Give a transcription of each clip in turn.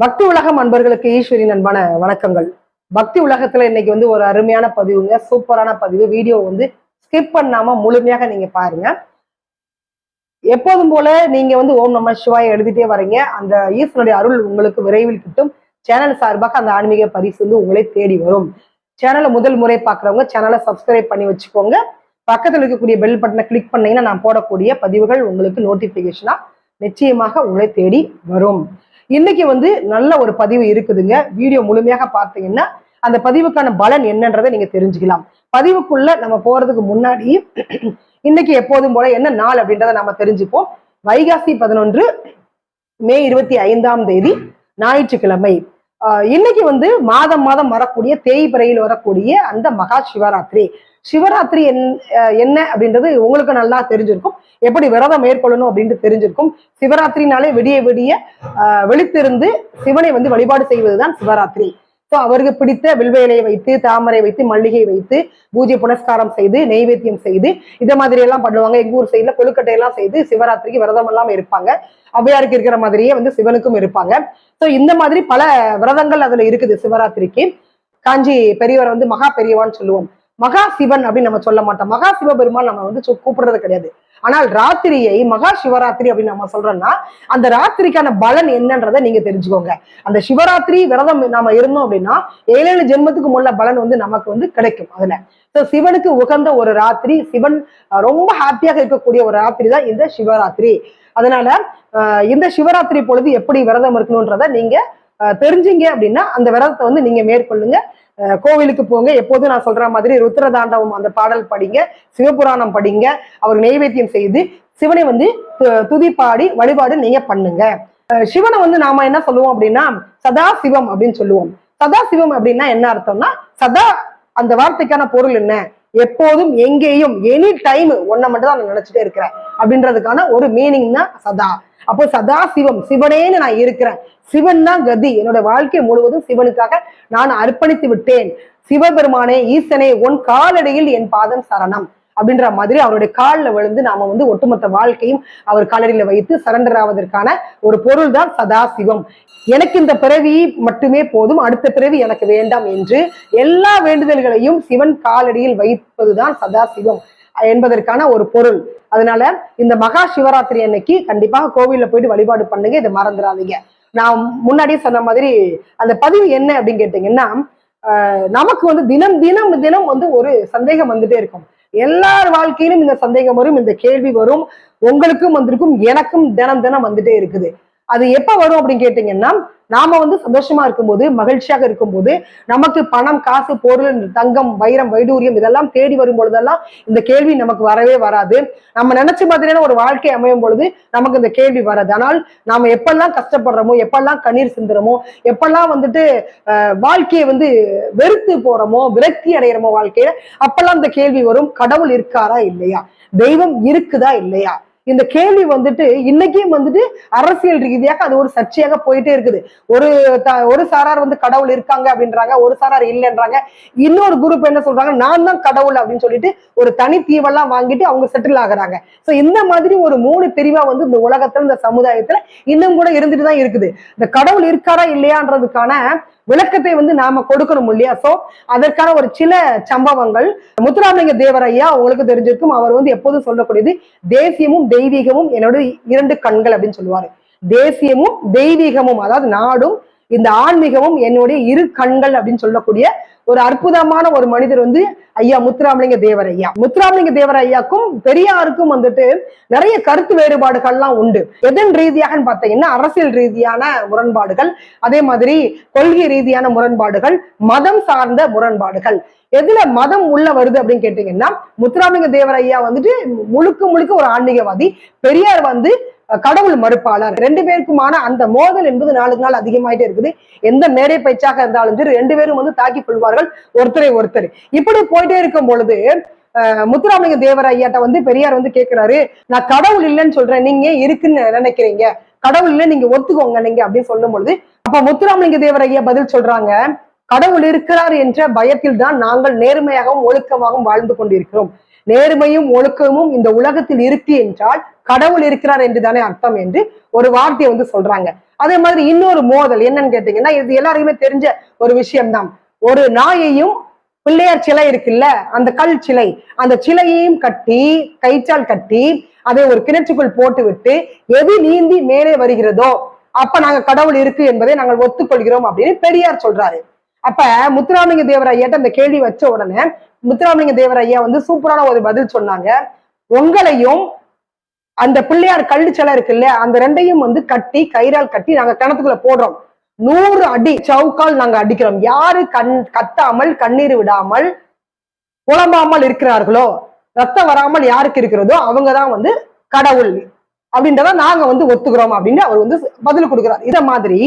பக்தி உலகம் அன்பர்களுக்கு ஈஸ்வரின் அன்பான வணக்கங்கள். பக்தி உலகத்துல இன்னைக்கு வந்து ஒரு அருமையான பதிவுங்க சூப்பரான பதிவு. வீடியோ வந்து ஸ்கிப் பண்ணாம முழுமையாக நீங்க பாருங்க. எப்போதும் போல நீங்க வந்து ஓம் நம சிவாய் எழுதிட்டே வரீங்க. அந்த ஈஸ்வனுடைய அருள் உங்களுக்கு விரைவில் கிட்டும். சேனல் சார்பாக அந்த ஆன்மீக பரிசு வந்து உங்களை தேடி வரும். சேனலை முதல் முறை பார்க்குறவங்க சேனலை சப்ஸ்கிரைப் பண்ணி வச்சுக்கோங்க. பக்கத்தில் இருக்கக்கூடிய பெல் பட்டனை கிளிக் பண்ணீங்கன்னா நான் போடக்கூடிய பதிவுகள் உங்களுக்கு நோட்டிபிகேஷனா நிச்சயமாக உங்களை தேடி வரும். இன்னைக்கு வந்து நல்ல ஒரு பதிவு இருக்குதுங்க. வீடியோ முழுமையாக பார்த்தீங்கன்னா அந்த பதிவுக்கான பலன் என்னன்றதை நீங்க தெரிஞ்சுக்கலாம். பதிவுக்குள்ள நம்ம போறதுக்கு முன்னாடி இன்னைக்கு எப்போதும் போல என்ன நாள் அப்படின்றத நம்ம தெரிஞ்சுப்போம். வைகாசி பதினொன்று மே இருபத்தி ஐந்தாம் தேதி ஞாயிற்றுக்கிழமை. ஆஹ் இன்னைக்கு வந்து மாதம் மாதம் வரக்கூடிய தேய்பிறையில் வரக்கூடிய அந்த மகா சிவராத்திரி. சிவராத்திரி என்ன அப்படின்றது உங்களுக்கு நல்லா தெரிஞ்சிருக்கும். எப்படி விரதம் மேற்கொள்ளணும் அப்படின்ட்டு தெரிஞ்சிருக்கும். சிவராத்திரினாலே விடிய விடிய வெளித்திருந்து சிவனை வந்து வழிபாடு செய்வதுதான் சிவராத்திரி. ஸோ அவருக்கு பிடித்த வில்வேலையை வைத்து தாமரை வைத்து மல்லிகை வைத்து பூஜை புனஸ்காரம் செய்து நெய்வேத்தியம் செய்து இதை மாதிரி எல்லாம் பண்ணுவாங்க. எங்க ஊர் சைடில் கொழுக்கட்டை எல்லாம் செய்து சிவராத்திரிக்கு விரதம் எல்லாம் இருப்பாங்க. அவ்வையாருக்கு இருக்கிற மாதிரியே வந்து சிவனுக்கும் இருப்பாங்க. ஸோ இந்த மாதிரி பல விரதங்கள் அதுல இருக்குது சிவராத்திரிக்கு. காஞ்சி பெரியவர் வந்து மகா பெரியவான்னு சொல்லுவோம். மகா சிவன் அப்படின்னு நம்ம சொல்ல மாட்டோம். மகா சிவபெருமான் நம்ம வந்து கூப்பிடுறது கிடையாது. ஆனால் ராத்திரியை மகா சிவராத்திரி அப்படின்னு நம்ம சொல்றோம்னா அந்த ராத்திரிக்கான பலன் என்னன்றதை நீங்க தெரிஞ்சுக்கோங்க. அந்த சிவராத்திரி விரதம் நாம இருந்தோம் அப்படின்னா ஏழேழு ஜென்மத்துக்கு முள்ள பலன் வந்து நமக்கு வந்து கிடைக்கும் அதுல. ஸோ சிவனுக்கு உகந்த ஒரு ராத்திரி சிவன் ரொம்ப ஹாப்பியாக இருக்கக்கூடிய ஒரு ராத்திரி தான் இந்த சிவராத்திரி. அதனால இந்த சிவராத்திரி பொழுது எப்படி விரதம் இருக்கணும்ன்றத நீங்க அஹ், தெரிஞ்சீங்க அப்படின்னா அந்த விரதத்தை வந்து நீங்க மேற்கொள்ளுங்க. கோவிலுக்கு போங்க. எப்போதும் நான் சொல்ற மாதிரி ருத்ரதாண்டவம் அந்த பாடல் படிங்க சிவபுராணம் படிங்க அவர் நெய்வேத்தியம் செய்து சிவனை வந்து துதிப்பாடி துதி பாடி வழிபாடு நீங்க பண்ணுங்க. சிவனை வந்து நாம என்ன சொல்லுவோம் அப்படின்னா சதா சிவம் அப்படின்னு சொல்லுவோம். சதா சிவம் அப்படின்னா என்ன அர்த்தம்னா சதா அந்த வார்த்தைக்கான பொருள் என்ன? எப்போதும் எங்கேயும் எனி டைம் ஒன்ன மட்டும் தான் நான் நினைச்சிட்டே இருக்கிறேன் அப்படின்றதுக்கான ஒரு மீனிங் தான் சதா. அப்போ சதா சிவம் சிவனேன்னு நான் இருக்கிறேன். சிவன் தான் கதி. என்னோட வாழ்க்கை முழுவதும் சிவனுக்காக நான் அர்ப்பணித்து விட்டேன். சிவபெருமானே ஈசனே உன் காலடியில் என் பாதம் சரணம். அப்படின்ற மாதிரி அவருடைய காலில் விழுந்து நாம வந்து ஒட்டுமொத்த வாழ்க்கையும் அவர் காலடியில வைத்து சரண்டர் ஆவதற்கான ஒரு பொருள் தான் சதாசிவம். எனக்கு இந்த பிறவி மட்டுமே போதும் அடுத்த பிறவி எனக்கு வேண்டாம் என்று எல்லா வேண்டுதல்களையும் சிவன் காலடியில் வைப்பதுதான் சதாசிவம் என்பதற்கான ஒரு பொருள். அதனால இந்த மகா சிவராத்திரி அன்னைக்கு கண்டிப்பாக கோவில்ல போயிட்டு வழிபாடு பண்ணுங்க இதை மறந்துடாதீங்க. நான் முன்னாடியே சொன்ன மாதிரி அந்த பதிவு என்ன அப்படின்னு கேட்டீங்கன்னா ஆஹ் நமக்கு வந்து தினம் தினம் தினம் வந்து ஒரு சந்தேகம் வந்துட்டே இருக்கும். எல்லார் வாழ்க்கையிலும் இந்த சந்தேகம் வரும் இந்த கேள்வி வரும். உங்களுக்கும் வந்திருக்கும் எனக்கும் தினம் தினம் வந்துட்டே இருக்குது. அது எப்ப வரும் அப்படின்னு கேட்டீங்கன்னா நாம வந்து சந்தோஷமா இருக்கும்போது மகிழ்ச்சியாக இருக்கும்போது நமக்கு பணம் காசு பொருள் தங்கம் வைரம் வைடூரியம் இதெல்லாம் தேடி வரும் பொழுதெல்லாம் இந்த கேள்வி நமக்கு வரவே வராது. நம்ம நினைச்ச மாதிரியான ஒரு வாழ்க்கை அமையும் பொழுது நமக்கு இந்த கேள்வி வராது. ஆனால் நாம எப்பெல்லாம் கஷ்டப்படுறோமோ எப்பெல்லாம் கண்ணீர் சிந்துறோமோ எப்பெல்லாம் வந்துட்டு அஹ், வாழ்க்கையை வந்து வெறுத்து போறோமோ விரக்தி அடைகிறோமோ வாழ்க்கையில அப்பெல்லாம் இந்த கேள்வி வரும். கடவுள் இருக்காரா இல்லையா? தெய்வம் இருக்குதா இல்லையா? இந்த கேள்வி வந்துட்டு இன்னைக்கும் வந்துட்டு அரசியல் ரீதியாக அது ஒரு சர்ச்சையாக போயிட்டே இருக்குது. ஒரு த- ஒரு சாரார் வந்து கடவுள் இருக்காங்க அப்படின்றாங்க ஒரு சாரார் இல்லைன்றாங்க. இன்னொரு குரூப் என்ன சொல்றாங்க? நான் தான் கடவுள் அப்படின்னு சொல்லிட்டு ஒரு தனி தீவெல்லாம் வாங்கிட்டு அவங்க செட்டில் ஆகுறாங்க. ஸோ இந்த மாதிரி ஒரு மூணு பிரிவா வந்து இந்த உலகத்துல இந்த சமுதாயத்துல இன்னும் கூட இருந்துட்டு தான் இருக்குது. இந்த கடவுள் இருக்காரா இல்லையான்றதுக்கான விளக்கத்தை வந்து நாம கொடுக்கணும் இல்லையா? சோ அதற்கான ஒரு சில சம்பவங்கள். முத்துராமலிங்க தேவர் ஐயா உங்களுக்கு தெரிஞ்சிருக்கும் அவர் வந்து எப்போதும் சொல்லக்கூடியது தேசியமும் தெய்வீகமும் என்னோட இரண்டு கண்கள் அப்படின்னு சொல்லுவாரு. தேசியமும் தெய்வீகமும் அதாவது நாடும் இந்த ஆன்மீகமும் என்னுடைய இரு கண்கள் அப்படின்னு சொல்லக்கூடிய ஒரு அற்புதமான ஒரு மனிதர் வந்து ஐயா முத்துராமலிங்க தேவர் ஐயா முத்துராமலிங்க தேவர் ஐயாக்கும் பெரியாருக்கும் வந்துட்டு நிறைய கருத்து வேறுபாடுகள்லாம் உண்டு. எதன் ரீதியாகன்னு பார்த்தீங்கன்னா அரசியல் ரீதியான முரண்பாடுகள் அதே மாதிரி கொள்கை ரீதியான முரண்பாடுகள் மதம் சார்ந்த முரண்பாடுகள். எதுல மதம் உள்ள வருது அப்படின்னு கேட்டீங்கன்னா முத்துராமலிங்க தேவர் ஐயா வந்துட்டு முழுக்க முழுக்க ஒரு ஆன்மீகவாதி. பெரியார் வந்து கடவுள் மறுப்பாளர். ரெண்டு பேருக்குமான அந்த மோதல் என்பது நாளுக்கு நாள் அதிகமாயிட்டே இருக்குது. எந்த மேடை பயிற்சியாக இருந்தாலும் சரி ரெண்டு பேரும் வந்து தாக்கிக் கொள்வார்கள் ஒருத்தரை ஒருத்தர். இப்படி போயிட்டே இருக்கும் பொழுது அஹ், முத்துராமலிங்க தேவர் ஐயாட்ட வந்து பெரியார் வந்து கேட்கிறாரு நான் கடவுள் இல்லைன்னு சொல்றேன் நீங்க ஏன் இருக்குன்னு நினைக்கிறீங்க? கடவுள் இல்லை நீங்க ஒத்துக்கோங்க நீங்க அப்படின்னு சொல்லும் பொழுது அப்ப முத்துராமலிங்க தேவர் ஐயா பதில் சொல்றாங்க? கடவுள் இருக்கிறார் என்ற பயத்தில் தான் நாங்கள் நேர்மையாகவும் ஒழுக்கமாகவும் வாழ்ந்து கொண்டிருக்கிறோம். நேர்மையும் ஒழுக்கமும் இந்த உலகத்தில் இருக்கு என்றால் கடவுள் இருக்கிறார் என்று தானே அர்த்தம் என்று ஒரு வார்த்தையை வந்து சொல்றாங்க. அதே மாதிரி இன்னொரு மோதல் என்னன்னு கேட்டீங்கன்னா இது எல்லாருக்குமே தெரிஞ்ச ஒரு விஷயம்தான். ஒரு நாயையும் பிள்ளையார் சிலை இருக்குல்ல அந்த கல் சிலை அந்த சிலையையும் கட்டி கைச்சால் கட்டி அதை ஒரு கிணற்றுக்குள் போட்டு விட்டு எது நீந்தி மேலே வருகிறதோ அப்ப நாங்க கடவுள் இருக்கு என்பதை நாங்கள் ஒத்துக்கொள்கிறோம் அப்படின்னு பெரியார் சொல்றாரு. அப்ப முத்துராமலிங்க தேவர் ஐயாட்ட அந்த கேள்வி வச்ச உடனே முத்துராமலிங்க தேவர் ஐயா வந்து சூப்பரான ஒரு பதில் சொன்னாங்க. உங்களையும் அந்த பிள்ளையார் கல்லு சிலை இருக்குல்ல அந்த ரெண்டையும் வந்து கட்டி கயிறால் கட்டி நாங்க கிணத்துக்குள்ள போடுறோம். நூறு அடி சவுக்கால் நாங்க அடிக்கிறோம். யாரு கண் கத்தாமல் கண்ணீர் விடாமல் புலம்பாமல் இருக்கிறார்களோ ரத்தம் வராமல் யாருக்கு இருக்கிறதோ அவங்கதான் வந்து கடவுள். அப்படின்றத நாங்க வந்து ஒத்துக்கிறோம் அப்படின்னு அவர் வந்து பதில் கொடுக்கிறார். இத மாதிரி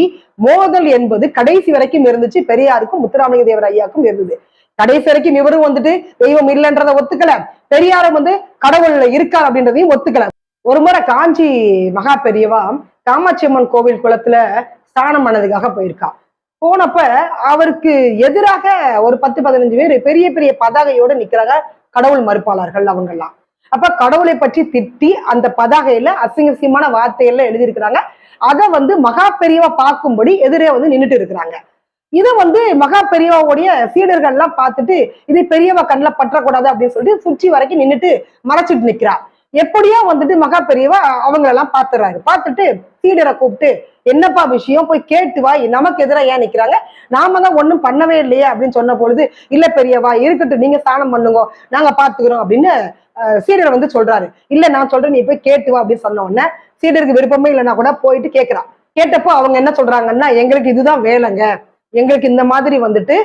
மோதல் என்பது கடைசி வரைக்கும் இருந்துச்சு. பெரியாருக்கும் முத்துராமலிங்க தேவர் ஐயாக்கும் இருந்தது. கடைசி வரைக்கும் இவரும் வந்துட்டு தெய்வம் இல்லைன்றத ஒத்துக்கல. பெரியாரும் வந்து கடவுள்ல இருக்கார் அப்படின்றதையும் ஒத்துக்கல. ஒரு முறை காஞ்சி மகா பெரியவா காமாட்சி அம்மன் கோவில் குளத்துல ஸ்நானம் பண்ணதுக்காக போயிருக்கா. போனப்ப அவருக்கு எதிராக ஒரு பத்து பதினஞ்சு பேர் பெரிய பெரிய பதாகையோட நிக்கிறாங்க கடவுள் மறுப்பாளர்கள் அவங்கெல்லாம். அப்ப கடவுளை பற்றி திட்டி அந்த பதாகையில அசிங்க அசிங்கமான வார்த்தைகள்ல எழுதியிருக்கிறாங்க. அதை வந்து மகா பெரியவா பார்க்கும்படி எதிரே வந்து நின்னுட்டு இருக்கிறாங்க. இதை வந்து மகா பெரியவாவுடைய சீடர்கள் எல்லாம் பார்த்துட்டு இது பெரியவா கண்ணில் பற்றக்கூடாது அப்படின்னு சொல்லிட்டு சுற்றி வரைக்கும் நின்னுட்டு மறைச்சிட்டு நிக்கிறா எப்படியோ வந்துட்டு மகா பெரியவா அவங்களெல்லாம் பார்த்துறாரு. பார்த்துட்டு லீடரை கூப்பிட்டு என்னப்பா விஷயம்? போய் கேட்டு வா. நமக்கு எதிராக ஏன் நிக்கிறாங்க? நாம தான் ஒன்றும் பண்ணவே இல்லையே அப்படின்னு சொன்ன பொழுது இல்ல பெரியவா இருக்கட்டும் நீங்க ஸ்நானம் பண்ணுங்க. நாங்க பாத்துக்கிறோம் அப்படின்னு சீடர் வந்து சொல்றாரு. இல்ல நான் சொல்றேன் நீ போய் கேட்டு வா அப்படின்னு சொன்ன உடனே சீடருக்கு விருப்பமே இல்லைன்னா கூட போயிட்டு கேட்கிறான் கேட்டப்போ அவங்க என்ன சொல்றாங்கன்னா எங்களுக்கு இதுதான் வேலைங்க. எங்களுக்கு இந்த மாதிரி வந்துட்டு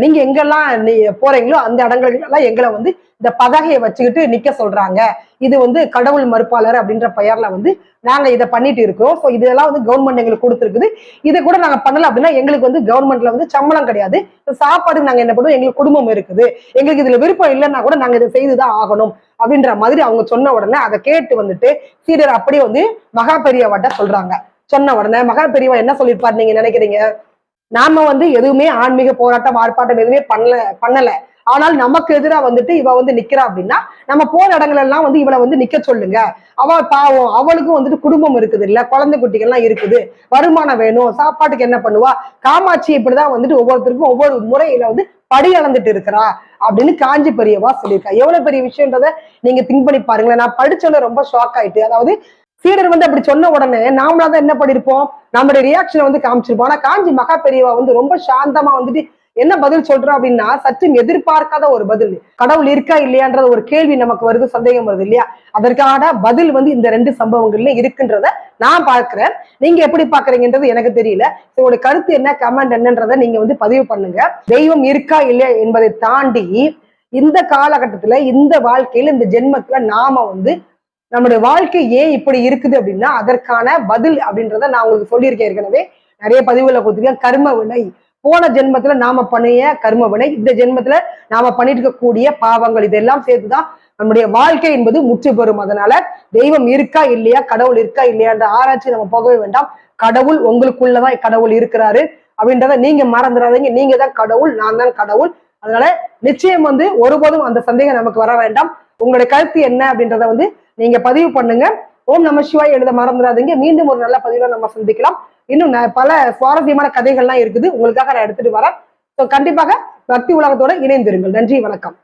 நீங்க எங்கெல்லாம் நீ போறீங்களோ அந்த இடங்களுக்கு எல்லாம் எங்களை வந்து இந்த பதகையை வச்சுக்கிட்டு நிக்க சொல்றாங்க. இது வந்து கடவுள் மறுப்பாளர் அப்படின்ற பெயர்ல வந்து நாங்க இதை பண்ணிட்டு இருக்கோம் ஸோ இதெல்லாம் வந்து கவர்மெண்ட் எங்களுக்கு கொடுத்துருக்குது. இதை கூட நாங்க பண்ணல அப்படின்னா எங்களுக்கு வந்து கவர்மெண்ட்ல வந்து சம்பளம் கிடையாது. சாப்பாடு நாங்க என்ன பண்ணுவோம்? எங்களுக்கு குடும்பம் இருக்குது. எங்களுக்கு இதுல விருப்பம் இல்லைன்னா கூட நாங்க இதை செய்துதான் ஆகணும் அப்படின்ற மாதிரி அவங்க சொன்ன உடனே அதை கேட்டு வந்துட்டு சீடர் அப்படியே வந்து மகா பெரியவாட்ட சொல்றாங்க. சொன்ன உடனே மகா பெரியவா என்ன சொல்லியிருப்பாரு நீங்க நினைக்கிறீங்க? நாம வந்து எதுவுமே ஆன்மீக போராட்டம் ஆர்ப்பாட்டம் எதுவுமே பண்ணல பண்ணல. ஆனால் நமக்கு எதிராக வந்துட்டு இவ வந்து நிக்கிறா அப்படின்னா நம்ம போற இடங்கள் எல்லாம் வந்து இவளை வந்து நிக்க சொல்லுங்க. அவ பாவம் அவளுக்கும் வந்துட்டு குடும்பம் இருக்குது இல்ல குழந்தை குட்டிகள்லாம் இருக்குது. வருமானம் வேணும் சாப்பாட்டுக்கு என்ன பண்ணுவா? காமாட்சி இப்படிதான் வந்துட்டு ஒவ்வொருத்தருக்கும் ஒவ்வொரு முறையில வந்து படி அளந்துட்டு இருக்கிறா அப்படின்னு காஞ்சி பெரியவா சொல்லியிருக்கா. எவ்வளவு பெரிய விஷயன்றத நீங்க திங்க் பண்ணி பாருங்களேன். நான் படிச்சோன்னு ரொம்ப ஷாக் ஆயிட்டு அதாவது சீடர் வந்து அப்படி சொன்ன உடனே நாமளா தான் என்ன பண்ணிருப்போம் நம்மளுடைய ரியாக்ஷனை வந்து காமிச்சிருப்போம். ஆனா காஞ்சி மகா பெரியவா வந்து ரொம்ப சாந்தமா வந்துட்டு என்ன பதில் சொல்றோம் அப்படின்னா சற்றும் எதிர்பார்க்காத ஒரு பதில். கடவுள் இருக்கா இல்லையான்றது ஒரு கேள்வி நமக்கு வருது சந்தேகம் வருது இல்லையா? அதற்கான பதில் வந்து இந்த ரெண்டு சம்பவங்கள்ல இருக்குன்றத நான் பார்க்கிறேன். நீங்க எப்படி பாக்குறீங்கன்றது எனக்கு தெரியல. உங்களுடைய கருத்து என்ன கமெண்ட் என்னன்றதை நீங்க வந்து பதிவு பண்ணுங்க. தெய்வம் இருக்கா இல்லையா என்பதை தாண்டி இந்த காலகட்டத்துல இந்த வாழ்க்கையில இந்த ஜென்மத்துல நாம வந்து நம்முடைய வாழ்க்கை ஏன் இப்படி இருக்குது அப்படின்னா அதற்கான பதில் அப்படின்றத நான் உங்களுக்கு சொல்லியிருக்கேன். ஏற்கனவே நிறைய பதிவுகளை கொடுத்துருக்கேன். கர்ம வினை போன ஜென்மத்துல நாம பண்ணிய கர்ம வினை இந்த ஜென்மத்துல நாம பண்ணிட்டு இருக்கக்கூடிய பாவங்கள் இதெல்லாம் சேர்த்துதான் நம்முடைய வாழ்க்கை என்பது முற்று பெறும். அதனால தெய்வம் இருக்கா இல்லையா கடவுள் இருக்கா இல்லையான்ற ஆராய்ச்சி நம்ம போகவே வேண்டாம். கடவுள் உங்களுக்குள்ளதான் கடவுள் இருக்கிறாரு அப்படின்றத நீங்க மறந்துடாதீங்க. நீங்க தான் கடவுள் நான் தான் கடவுள். அதனால நிச்சயம் வந்து ஒருபோதும் அந்த சந்தேகம் நமக்கு வர வேண்டாம். உங்களுடைய கருத்து என்ன அப்படின்றத வந்து நீங்க பதிவு பண்ணுங்க. ஓம் நம சிவாய் எழுத மறந்துடாதீங்க. மீண்டும் ஒரு நல்ல பதிவில் நம்ம சந்திக்கலாம். இன்னும் பல சுவாரஸ்யமான கதைகள்லாம் இருக்குது. உங்களுக்காக நான் எடுத்துட்டு வரேன். ஸோ கண்டிப்பாக பக்தி உலகத்தோட இணைந்திருங்கள். நன்றி வணக்கம்.